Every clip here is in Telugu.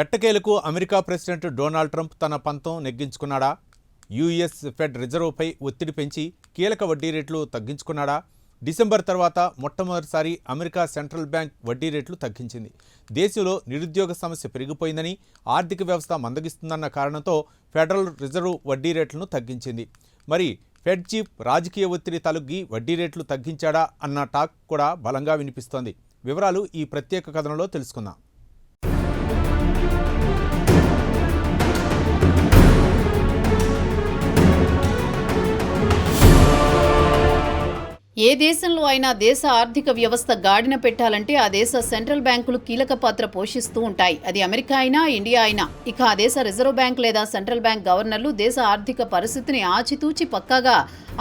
ఎట్టకేలకు అమెరికా ప్రెసిడెంట్ డొనాల్డ్ ట్రంప్ తన పంతం నెగ్గించుకున్నాడా? యూఎస్ ఫెడ్ రిజర్వ్పై ఒత్తిడి పెంచి కీలక వడ్డీ రేట్లు తగ్గించుకున్నాడా? డిసెంబర్ తర్వాత మొట్టమొదటిసారి అమెరికా సెంట్రల్ బ్యాంక్ వడ్డీ రేట్లు తగ్గించింది. దేశంలో నిరుద్యోగ సమస్య పెరిగిపోయిందని ఆర్థిక వ్యవస్థ మందగిస్తుందన్న కారణంతో ఫెడరల్ రిజర్వ్ వడ్డీ రేట్లను తగ్గించింది. మరి ఫెడ్ చీఫ్ రాజకీయ ఒత్తిడి తలొగ్గి వడ్డీ రేట్లు తగ్గించాడా అన్న టాక్ కూడా బలంగా వినిపిస్తోంది. వివరాలు ఈ ప్రత్యేక కథనంలో తెలుసుకుందాం. ఏ దేశంలో అయినా దేశ ఆర్థిక వ్యవస్థ గాడిన పెట్టాలంటే ఆ దేశ సెంట్రల్ బ్యాంకులు కీలక పాత్ర పోషిస్తూ ఉంటాయి. అది అమెరికా అయినా ఇండియా అయినా. ఇక ఆ దేశ రిజర్వ్ బ్యాంక్ లేదా సెంట్రల్ బ్యాంక్ గవర్నర్లు దేశ ఆర్థిక పరిస్థితిని ఆచితూచి పక్కాగా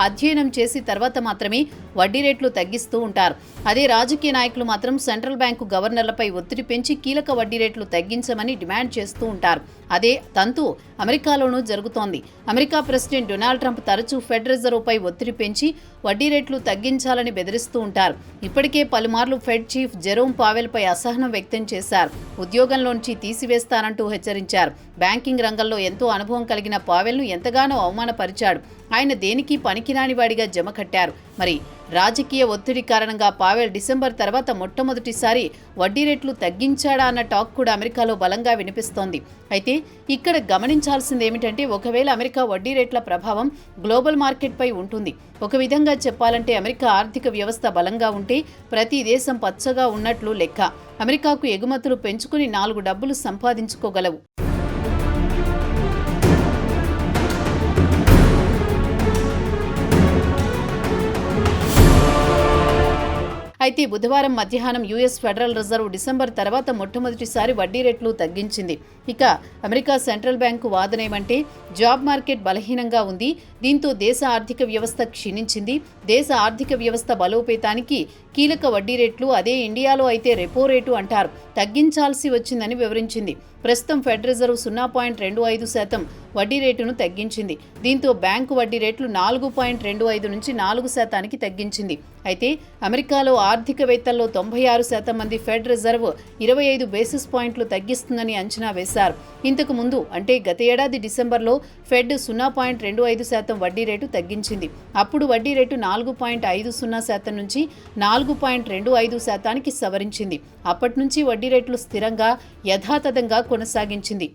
అధ్యయనం చేసి తర్వాత మాత్రమే వడ్డీ రేట్లు తగ్గిస్తూ ఉంటారు. అదే రాజకీయ నాయకులు మాత్రం సెంట్రల్ బ్యాంకు గవర్నర్లపై ఒత్తిడి పెంచి కీలక వడ్డీ రేట్లు తగ్గించమని డిమాండ్ చేస్తూ ఉంటారు. అదే తంతు అమెరికాలోనూ జరుగుతోంది. అమెరికా ప్రెసిడెంట్ డొనాల్డ్ ట్రంప్ తరచూ ఫెడ్ రిజర్వ్పై ఒత్తిడి పెంచి వడ్డీ రేట్లు తగ్గి తగ్గించాలని బెదిరిస్తూ ఉంటారు. ఇప్పటికే పలుమార్లు ఫెడ్ చీఫ్ జెరోమ్ పావెల్పై అసహనం వ్యక్తం చేశారు. ఉద్యోగంలోంచి తీసివేస్తానంటూ హెచ్చరించారు. బ్యాంకింగ్ రంగంలో ఎంతో అనుభవం కలిగిన పావెల్ను ఎంతగానో అవమానపరిచాడు. ఆయన దేనికి పనికిరాని వాడిగా జమ కట్టారు. మరి రాజకీయ ఒత్తిడి కారణంగా పావెల్ డిసెంబర్ తర్వాత మొట్టమొదటిసారి వడ్డీ రేట్లు తగ్గించాడా అన్న టాక్ కూడా అమెరికాలో బలంగా వినిపిస్తోంది. అయితే ఇక్కడ గమనించాల్సింది ఏమిటంటే ఒకవేళ అమెరికా వడ్డీ రేట్ల ప్రభావం గ్లోబల్ మార్కెట్పై ఉంటుంది. ఒక విధంగా చెప్పాలంటే అమెరికా ఆర్థిక వ్యవస్థ బలంగా ఉంటే ప్రతి దేశం పచ్చగా ఉన్నట్లు లెక్క. అమెరికాకు ఎగుమతులు పెంచుకుని నాలుగు డబ్బులు సంపాదించుకోగలవు. అయితే బుధవారం మధ్యాహ్నం యుఎస్ ఫెడరల్ రిజర్వ్ డిసెంబర్ తర్వాత మొట్టమొదటిసారి వడ్డీ రేట్లు తగ్గించింది. ఇక అమెరికా సెంట్రల్ బ్యాంకు వాదనేమంటే జాబ్ మార్కెట్ బలహీనంగా ఉంది దీంతో దేశ ఆర్థిక వ్యవస్థ క్షీణించింది దేశ ఆర్థిక వ్యవస్థ బలోపేతానికి కీలక వడ్డీ రేట్లు అదే ఇండియాలో అయితే రెపో రేటు అంటారు. తగ్గించాల్సి వచ్చిందని వివరించింది. ప్రస్తుతం ఫెడ్ రిజర్వ్ సున్నా పాయింట్ రెండు ఐదు శాతం వడ్డీ రేటును తగ్గించింది. దీంతో బ్యాంకు వడ్డీ రేట్లు నాలుగు పాయింట్ రెండు ఐదు నుంచి నాలుగు శాతానికి తగ్గించింది. అయితే అమెరికాలో ఆర్థికవేత్తల్లో తొంభై ఆరు శాతం మంది ఫెడ్ రిజర్వ్ ఇరవై ఐదు బేసిస్ పాయింట్లు తగ్గిస్తుందని అంచనా వేశారు. ఇంతకు ముందు అంటే గత ఏడాది డిసెంబర్లో ఫెడ్ సున్నా పాయింట్ రెండు ఐదు శాతం వడ్డీ రేటు తగ్గించింది. అప్పుడు వడ్డీ రేటు నాలుగు పాయింట్ ఐదు సున్నా శాతం నుంచి నాలుగు పాయింట్ రెండు ఐదు శాతానికి సవరించింది. అప్పటి నుంచి వడ్డీ రేట్లు స్థిరంగా యథాతథంగా కొనసాగించింది.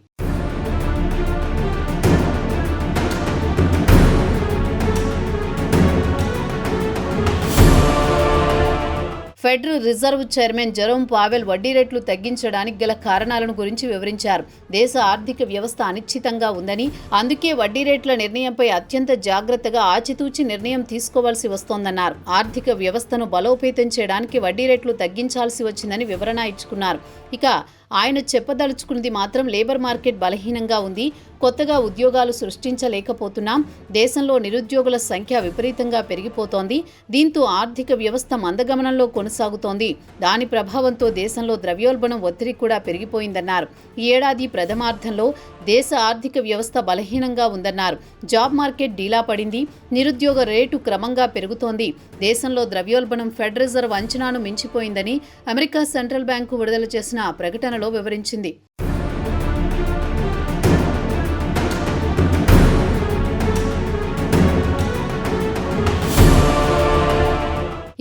Federal reserve chairman Jerome Powell వడ్డీ రేట్లు తగ్గించడానికి గల కారణాలను గురించి వివరించారు. దేశ ఆర్థిక వ్యవస్థ అనిశ్చితంగా ఉందని అందుకే వడ్డీ రేట్ల నిర్ణయంపై అత్యంత జాగ్రత్తగా ఆచితూచి నిర్ణయం తీసుకోవాల్సి వస్తోందన్నారు. ఆర్థిక వ్యవస్థను బలోపేతం చేయడానికి వడ్డీ రేట్లు తగ్గించాల్సి వచ్చిందని వివరణ ఇచ్చుకున్నారు. ఇక ఆయన చెప్పదలుచుకున్నది మాత్రం లేబర్ మార్కెట్ బలహీనంగా ఉంది. కొత్తగా ఉద్యోగాలు సృష్టించలేకపోతున్నాం. దేశంలో నిరుద్యోగుల సంఖ్య విపరీతంగా పెరిగిపోతోంది. దీంతో ఆర్థిక వ్యవస్థ మందగమనంలో కొనసాగుతోంది. దాని ప్రభావంతో దేశంలో ద్రవ్యోల్బణం ఒత్తిడి కూడా పెరిగిపోయిందన్నారు. ఈ ఏడాది ప్రథమార్థంలో దేశ ఆర్థిక వ్యవస్థ బలహీనంగా ఉందన్నారు. జాబ్ మార్కెట్ డీలా పడింది. నిరుద్యోగ రేటు క్రమంగా పెరుగుతోంది. దేశంలో ద్రవ్యోల్బణం ఫెడ్ రిజర్వ్ అంచనాను మించిపోయిందని అమెరికా సెంట్రల్ బ్యాంకు విడుదల చేసిన ప్రకటనలో వివరించింది.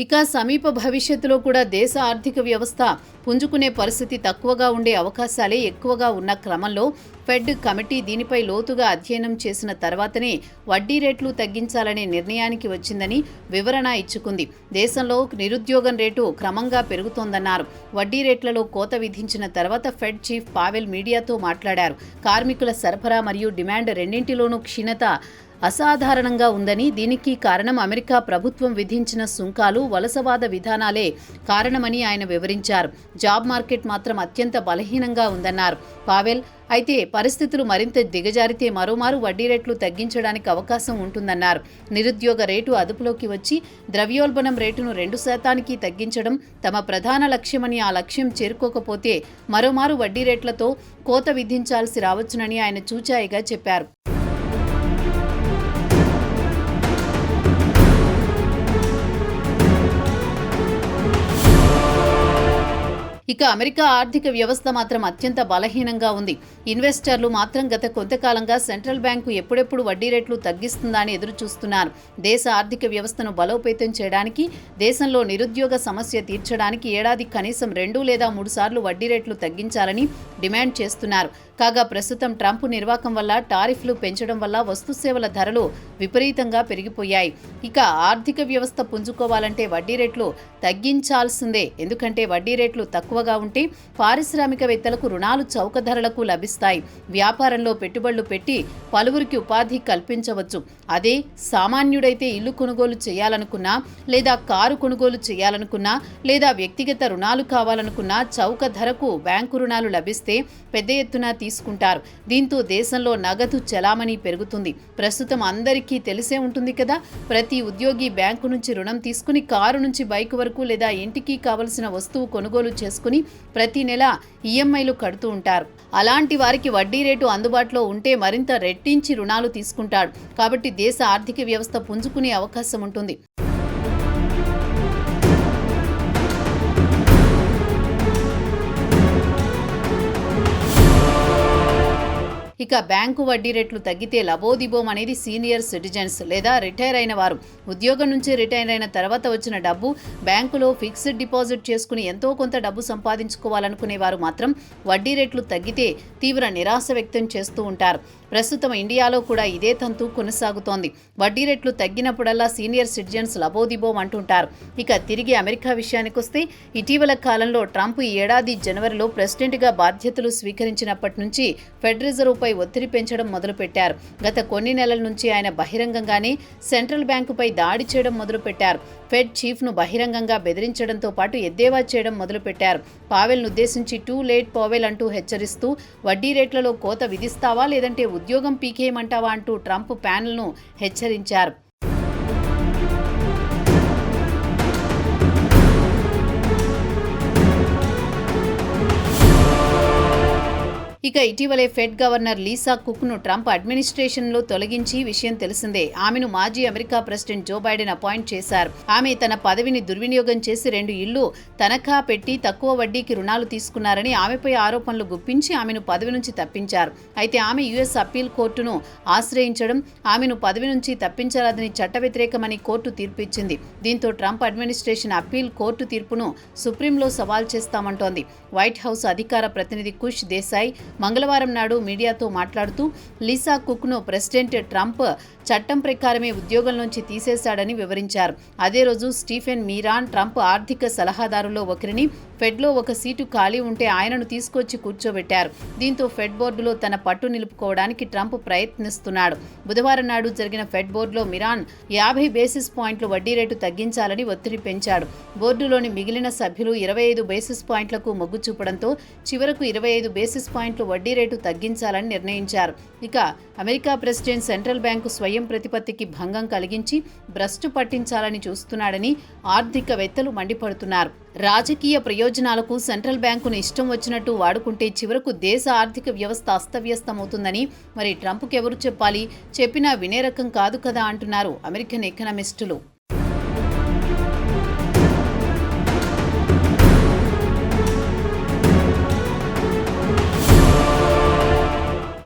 ఇక సమీప భవిష్యత్తులో కూడా దేశ ఆర్థిక వ్యవస్థ పుంజుకునే పరిస్థితి తక్కువగా ఉండే అవకాశాలే ఎక్కువగా ఉన్న క్రమంలో ఫెడ్ కమిటీ దీనిపై లోతుగా అధ్యయనం చేసిన తర్వాతనే వడ్డీ రేట్లు తగ్గించాలనే నిర్ణయానికి వచ్చిందని వివరణ ఇచ్చుకుంది. దేశంలో నిరుద్యోగం రేటు క్రమంగా పెరుగుతోందన్నారు. వడ్డీ రేట్లలో కోత విధించిన తర్వాత ఫెడ్ చీఫ్ పావెల్ మీడియాతో మాట్లాడారు. కార్మికుల సరఫరా మరియు డిమాండ్ రెండింటిలోనూ క్షీణత అసాధారణంగా ఉందని దీనికి కారణం అమెరికా ప్రభుత్వం విధించిన సుంకాలు వలసవాద విధానాలే కారణమని ఆయన వివరించారు. జాబ్ మార్కెట్ మాత్రం అత్యంత బలహీనంగా ఉందన్నారు. పావెల్ అయితే పరిస్థితులు మరింత దిగజారితే మరోమారు వడ్డీ రేట్లు తగ్గించడానికి అవకాశం ఉంటుందన్నారు. నిరుద్యోగ రేటు అదుపులోకి వచ్చి ద్రవ్యోల్బణం రేటును రెండు శాతానికి తగ్గించడం తమ ప్రధాన లక్ష్యమని ఆ లక్ష్యం చేరుకోకపోతే మరోమారు వడ్డీ రేట్లతో కోత విధించాల్సి రావచ్చునని ఆయన చూచాయిగా చెప్పారు. ఇక అమెరికా ఆర్థిక వ్యవస్థ మాత్రం అత్యంత బలహీనంగా ఉంది. ఇన్వెస్టర్లు మాత్రం గత కొంతకాలంగా సెంట్రల్ బ్యాంకు ఎప్పుడెప్పుడు వడ్డీ రేట్లు తగ్గిస్తుందా అని ఎదురు చూస్తున్నారు దేశ ఆర్థిక వ్యవస్థను బలోపేతం చేయడానికి దేశంలో నిరుద్యోగ సమస్య తీర్చడానికి ఏడాది కనీసం రెండు లేదా మూడు సార్లు వడ్డీ రేట్లు తగ్గించాలని డిమాండ్ చేస్తున్నారు. కాగా ప్రస్తుతం ట్రంప్ నిర్వాకం వల్ల టారిఫ్లు పెంచడం వల్ల వస్తుసేవల ధరలు విపరీతంగా పెరిగిపోయాయి. ఇక ఆర్థిక వ్యవస్థ పుంజుకోవాలంటే వడ్డీ రేట్లు తగ్గించాల్సిందే. ఎందుకంటే వడ్డీ రేట్లు తక్కువ తక్కువగా ఉంటే పారిశ్రామికవేత్తలకు రుణాలు చౌక ధరలకు లభిస్తాయి. వ్యాపారంలో పెట్టుబడులు పెట్టి పలువురికి ఉపాధి కల్పించవచ్చు. అదే సామాన్యుడైతే ఇల్లు కొనుగోలు చేయాలనుకున్నా లేదా కారు కొనుగోలు చేయాలనుకున్నా లేదా వ్యక్తిగత రుణాలు కావాలనుకున్నా చౌక ధరకు బ్యాంకు రుణాలు లభిస్తే పెద్ద ఎత్తున తీసుకుంటారు. దీంతో దేశంలో నగదు చలామణి పెరుగుతుంది. ప్రస్తుతం అందరికీ తెలిసే ఉంటుంది కదా ప్రతి ఉద్యోగి బ్యాంకు నుంచి రుణం తీసుకుని కారు నుంచి బైక్ వరకు లేదా ఇంటికి కావలసిన వస్తువు కొనుగోలు చేసుకుని ప్రతి నెల ఈఎంఐలు కడుతూ ఉంటారు. అలాంటి వారికి వడ్డీ రేటు అందుబాటులో ఉంటే మరింత రెట్టించి రుణాలు తీసుకుంటాడు కాబట్టి దేశ ఆర్థిక వ్యవస్థ పుంజుకునే అవకాశం ఉంటుంది. ఇక బ్యాంకు వడ్డీ రేట్లు తగ్గితే లబోదిబోం అనేది సీనియర్ సిటిజన్స్ లేదా రిటైర్ అయిన వారు. ఉద్యోగం నుంచి రిటైర్ అయిన తర్వాత వచ్చిన డబ్బు బ్యాంకులో ఫిక్స్డ్ డిపాజిట్ చేసుకుని ఎంతో కొంత డబ్బు సంపాదించుకోవాలనుకునే వారు మాత్రం వడ్డీ రేట్లు తగ్గితే తీవ్ర నిరాశ వ్యక్తం చేస్తూ ఉంటారు. ప్రస్తుతం ఇండియాలో కూడా ఇదే తంతు కొనసాగుతోంది. వడ్డీ రేట్లు తగ్గినప్పుడల్లా సీనియర్ సిటిజన్స్ లబోదిబోం అంటుంటారు. ఇక తిరిగి అమెరికా విషయానికొస్తే ఇటీవల కాలంలో ట్రంప్ ఈ ఏడాది జనవరిలో ప్రెసిడెంట్గా బాధ్యతలు స్వీకరించినప్పటి నుంచి ఫెడ్ రిజర్వ్పై ఒత్తిడి పెంచడం మొదలుపెట్టారు. గత కొన్ని నెలల నుంచి ఆయన బహిరంగంగానే సెంట్రల్ బ్యాంకుపై దాడి చేయడం మొదలుపెట్టారు. ఫెడ్ చీఫ్ను బహిరంగంగా బెదిరించడంతో పాటు ఎద్దేవా చేయడం మొదలుపెట్టారు. పావెల్ను ఉద్దేశించి టూ లేట్ పావెల్ అంటూ హెచ్చరిస్తూ వడ్డీ రేట్లలో కోత విధిస్తావా లేదంటే ఉద్యోగం పీకేయమంటావా అంటూ ట్రంప్ ప్యానెల్ను హెచ్చరించారు. ఇక ఇటీవలే ఫెడ్ గవర్నర్ లీసా కుక్ను ట్రంప్ అడ్మినిస్ట్రేషన్లో తొలగించి విషయం తెలిసిందే. ఆమెను మాజీ America president Joe Biden appoint చేశారు. ఆమె తన పదవిని దుర్వినియోగం చేసి రెండు ఇళ్ళు తనఖా పెట్టి తక్కువ వడ్డీకి రుణాలు తీసుకున్నారని ఆమెపై ఆరోపణలు గుప్పించి ఆమెను పదవి నుంచి తప్పించారు. అయితే ఆమె యుఎస్ అప్పీల్ కోర్టును ఆశ్రయించడం ఆమెను పదవి నుంచి తప్పించరాదని చట్ట వ్యతిరేకమని కోర్టు తీర్పు ఇచ్చింది దీంతో ట్రంప్ అడ్మినిస్ట్రేషన్ అప్పీల్ కోర్టు తీర్పును సుప్రీంలో సవాల్ చేస్తామంటోంది. వైట్ హౌస్ అధికార ప్రతినిధి కుష్ దేశాయ్ మంగళవారం నాడు మీడియాతో మాట్లాడుతూ లీసా కుక్ను ప్రెసిడెంట్ ట్రంప్ చట్టం ప్రకారమే ఉద్యోగం నుంచి తీసేశాడని వివరించారు. అదే రోజు స్టీఫెన్ మీరాన్ ట్రంప్ ఆర్థిక సలహాదారులో ఒకరిని ఫెడ్లో ఒక సీటు ఖాళీ ఉంటే ఆయనను తీసుకొచ్చి కూర్చోబెట్టారు. దీంతో ఫెడ్ బోర్డులో తన పట్టు నిలుపుకోవడానికి ట్రంప్ ప్రయత్నిస్తున్నాడు. బుధవారం నాడు జరిగిన ఫెడ్ బోర్డులో మిరాన్ యాభై బేసిస్ పాయింట్లు వడ్డీ రేటు తగ్గించాలని ఒత్తిడి పెంచాడు. బోర్డులోని మిగిలిన సభ్యులు ఇరవై ఐదు బేసిస్ పాయింట్లకు మొగ్గు చూపడంతో చివరకు ఇరవై ఐదు బేసిస్ పాయింట్లు వడ్డీ రేటు తగ్గించాలని నిర్ణయించారు. ఇక అమెరికా ప్రెసిడెంట్ సెంట్రల్ బ్యాంకు స్వయం ప్రతిపత్తికి భంగం కలిగించి భ్రష్టు పట్టించాలని చూస్తున్నాడని ఆర్థికవేత్తలు మండిపడుతున్నారు. రాజకీయ ప్రయోజనాలకు సెంట్రల్ బ్యాంకును ఇష్టం వచ్చినట్టు వాడుకుంటే చివరకు దేశ ఆర్థిక వ్యవస్థ అస్తవ్యస్తమవుతుందని మరి ట్రంప్కెవరు చెప్పాలి? చెప్పినా వినే రకం కాదు కదా అంటున్నారు అమెరికన్ ఎకనమిస్టులు.